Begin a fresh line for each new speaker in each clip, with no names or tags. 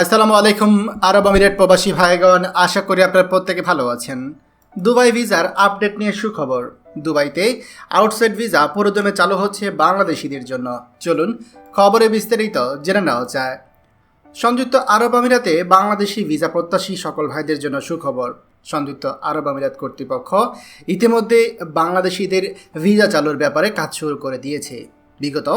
আসসালামু আলাইকুম, আরব আমিরাত প্রবাসী ভাইগণ, আশা করি আপনারা প্রত্যেকে ভালো আছেন। দুবাই ভিসার আপডেট নিয়ে সুখবর। দুবাইতে আউটসাইড ভিসা পুরোদমে চালু হচ্ছে বাংলাদেশিদের জন্য। চলুন খবরে বিস্তারিত জেনে নেওয়া যায়। সংযুক্ত আরব আমিরাতে বাংলাদেশি ভিসা প্রত্যাশী সকল ভাইদের জন্য সুখবর। সংযুক্ত আরব আমিরাত কর্তৃপক্ষ ইতিমধ্যে বাংলাদেশিদের ভিসা চালুর ব্যাপারে কাজ শুরু করে দিয়েছে। বিগত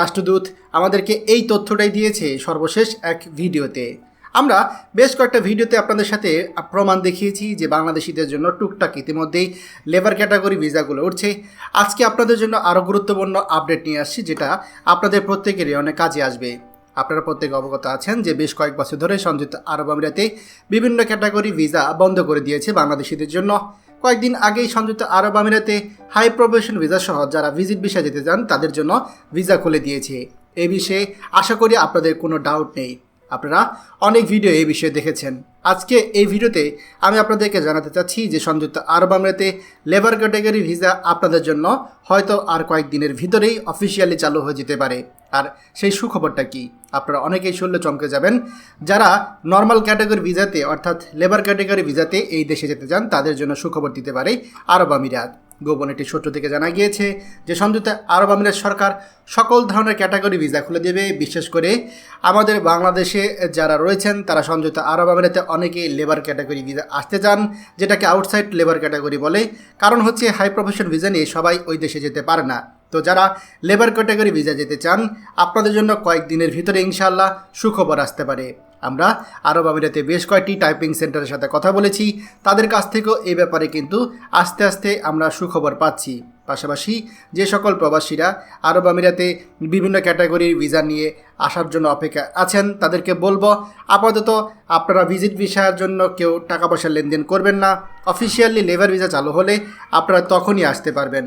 রাষ্ট্রদূত আমাদেরকে এই তথ্যটাই দিয়েছে সর্বশেষ এক ভিডিওতে। আমরা বেশ কয়েকটা ভিডিওতে আপনাদের সাথে প্রমাণ দেখিয়েছি যে বাংলাদেশিদের জন্য টুকটাক ইতিমধ্যেই লেবার ক্যাটাগরি ভিসাগুলো উঠছে। আজকে আপনাদের জন্য আরও গুরুত্বপূর্ণ আপডেট নিয়ে আসছি, যেটা আপনাদের প্রত্যেকেরই অনেক কাজে আসবে। আপনারা প্রত্যেকে অবগত আছেন যে বেশ কয়েক বছর ধরে সংযুক্ত আরব আমিরাতে বিভিন্ন ক্যাটাগরি ভিসা বন্ধ করে দিয়েছে বাংলাদেশিদের জন্য। কয়েকদিন আগেই সংযুক্ত আরব আমিরাতে হাই প্রফেশন ভিসা সহ যারা ভিজিট ভিসা যেতে চান, তাদের জন্য ভিসা খুলে দিয়েছে। এ বিষয়ে আশা করি আপনাদের কোনো ডাউট নেই। আপনারা অনেক ভিডিও এই বিষয়ে দেখেছেন। আজকে এই ভিডিওতে আমি আপনাদেরকে জানাতে চাচ্ছি যে সংযুক্ত আরব আমিরাতে লেবার ক্যাটাগরি ভিসা আপনাদের জন্য হয়তো আর কয়েকদিনের ভিতরেই অফিসিয়ালি চালু হয়ে যেতে পারে। আর সেই সুখবরটা কি? আপনারা অনেকেই শুনলে চমকে যাবেন। যারা নর্মাল ক্যাটাগরি ভিজাতে অর্থাৎ লেবার ক্যাটাগরি ভিজাতে এই দেশে যেতে চান, তাদের জন্য সুখবর দিতে পারে আরব আমিরাত। গোপন একটি সূত্র থেকে জানা গিয়েছে যে, সংযুক্ত আরব আমিরাত সরকার সকল ধরনের ক্যাটাগরি ভিসা খুলে দেবে। বিশেষ করে আমাদের বাংলাদেশে যারা রয়েছেন, তারা সংযুক্ত আরব আমিরাতে অনেকেই লেবার ক্যাটাগরি ভিসা আসতে চান, যেটাকে আউটসাইড লেবার ক্যাটাগরি বলে। কারণ হচ্ছে হাই প্রফেশন ভিসা নিয়ে সবাই ওই দেশে যেতে পারে না। তো যারা লেবার ক্যাটাগরি ভিসা যেতে চান, আপনাদের জন্য কয়েকদিনের ভিতরে ইনশাল্লাহ সুখবর আসতে পারে। আমরা আরব আমিরাতে বেশ কয়েকটি টাইপিং সেন্টারের সাথে কথা বলেছি। তাদের কাছ থেকেও এই ব্যাপারে কিন্তু আস্তে আস্তে আমরা সুখবর পাচ্ছি। পাশাপাশি যে সকল প্রবাসীরা আরব আমিরাতে বিভিন্ন ক্যাটাগরির ভিসা নিয়ে আসার জন্য অপেক্ষা আছেন, তাদেরকে বলব, আপাতত আপনারা ভিজিট ভিসার জন্য কেউ টাকা পয়সা লেনদেন করবেন না। অফিসিয়ালি লেবার ভিসা চালু হলে আপনারা তখনই আসতে পারবেন।